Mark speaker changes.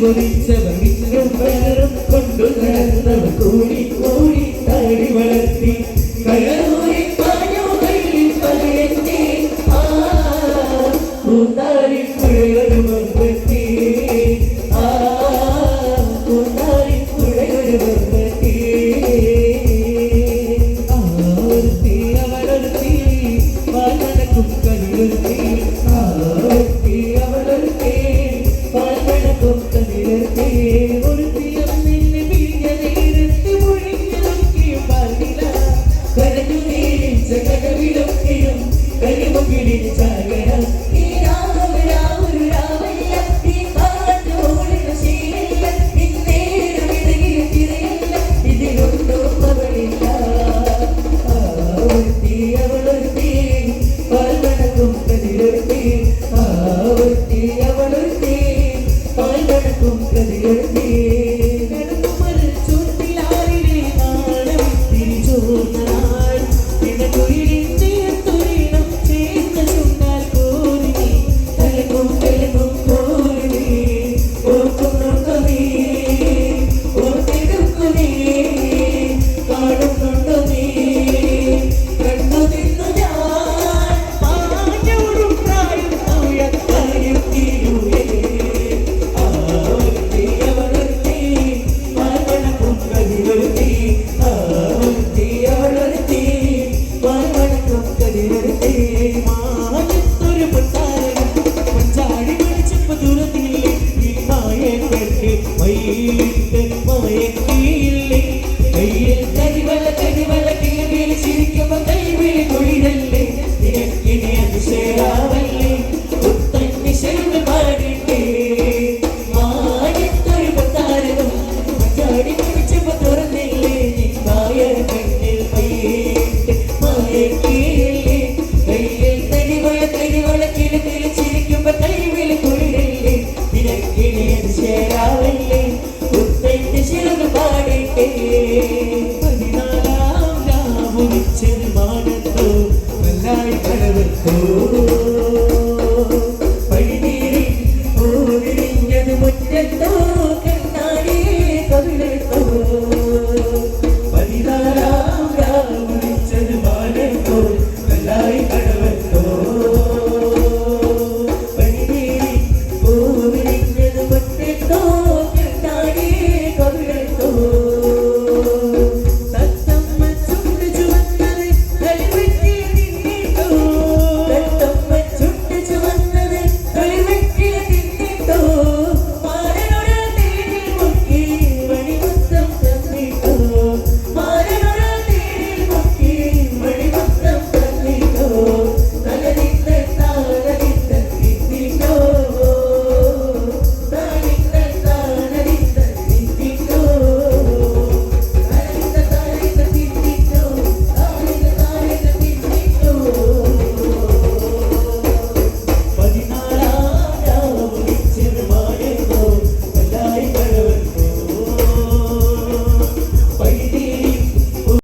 Speaker 1: കൊതിച്ചവർ വിഷ്ണു പലരും കൊണ്ടു നടന്നവർ കൂടി കൂടി തടി വളർത്തി കലൂരി പാഞ്ഞു കയ്യിൽ പകരത്തെ ആ കൂത്താരി പുഴകളും alegría.